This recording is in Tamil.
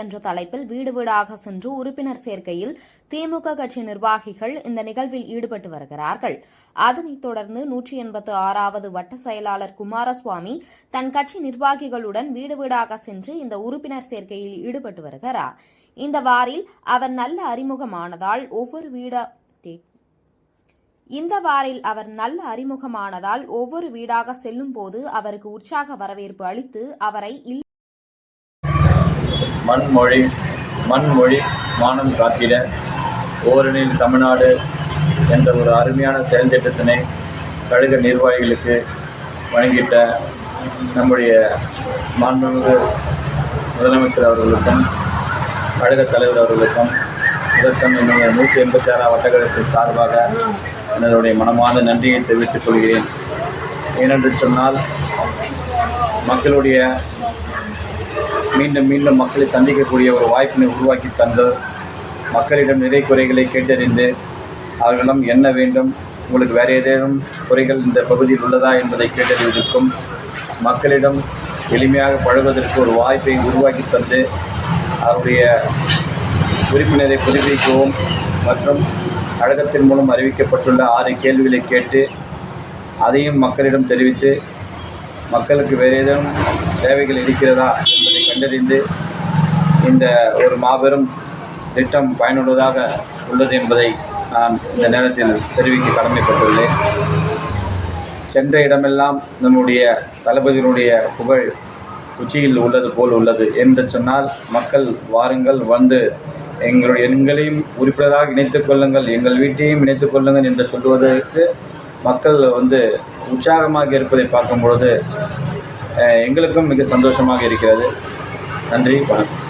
என்ற தலைப்பில் வீடு வீடாக சென்று உறுப்பினர் சேர்க்கையில் திமுக கட்சி நிர்வாகிகள் இந்த நிகழ்வில் ஈடுபட்டு வருகிறார்கள். அதனைத் தொடர்ந்து நூற்றி எண்பத்து ஆறாவது வட்ட செயலாளர் குமாரசுவாமி தன் கட்சி நிர்வாகிகளுடன் வீடு வீடாக சென்று இந்த உறுப்பினர் சேர்க்கையில் ஈடுபட்டு வருகிறார். இந்த வாரில் அவர் நல்ல அறிமுகமானதால் ஒவ்வொரு வீடா இந்த வாரில் அவர் நல்ல அறிமுகமானதால் ஒவ்வொரு வீடாக செல்லும் போது அவருக்கு உற்சாக வரவேற்பு அளித்து அவரை மண்மொழி மண்மொழி மானம் காத்திட ஓரணில் தமிழ்நாடு என்ற ஒரு அருமையான செயல் திட்டத்தினை கழக நிர்வாகிகளுக்கு வழங்கிட்ட நம்முடைய மாண்புமிகு முதலமைச்சர் அவர்களுக்கும் கழக தலைவர் அவர்களுக்கும் இதற்கும் என்னுடைய நூற்றி எண்பத்தி ஆறாம் வட்டக்கழகத்தின் சார்பாக என்னுடைய மனமார்ந்த நன்றியை தெரிவித்துக் கொள்கிறேன். ஏனென்று சொன்னால் மக்களுடைய மீண்டும் மீண்டும் மக்களை சந்திக்கக்கூடிய ஒரு வாய்ப்பினை உருவாக்கி தந்து மக்களிடம் நிறை குறைகளை கேட்டறிந்து அவர்களிடம் என்ன வேண்டும் உங்களுக்கு வேறு ஏதேனும் குறைகள் இந்த பகுதியில் உள்ளதா என்பதை கேட்டறிவதற்கும் மக்களிடம் எளிமையாக பழகுவதற்கு ஒரு வாய்ப்பை உருவாக்கி தந்து அவருடைய உறுப்பினரை புதுப்பிக்கவும் மற்றும் கழகத்தின் மூலம் அறிவிக்கப்பட்டுள்ள ஆறு கேள்விகளை கேட்டு அதையும் மக்களிடம் தெரிவித்து மக்களுக்கு வேறு ஏதேனும் தேவைகள் இருக்கிறதா என்பதை கண்டறிந்து இந்த ஒரு மாபெரும் திட்டம் பயனுள்ளதாக உள்ளது என்பதை நான் இந்த நேரத்தில் தெரிவிக்க கடமைப்பட்டுள்ளேன். சென்ற இடமெல்லாம் நம்முடைய தளபதியினுடைய புகழ் உச்சியில் உள்ளது போல் உள்ளது என்று சொன்னால் மக்கள் வாருங்கள் வந்து எங்களுடைய எங்களையும் உறுப்பினராக இணைத்துக் கொள்ளுங்கள் எங்கள் வீட்டையும் இணைத்துக் கொள்ளுங்கள் என்று சொல்லுவதற்கு மக்கள் வந்து உற்சாகமாக இருப்பதை பார்க்கும் பொழுது எங்களுக்கும் மிக சந்தோஷமாக இருக்கிறது. நன்றி வணக்கம்.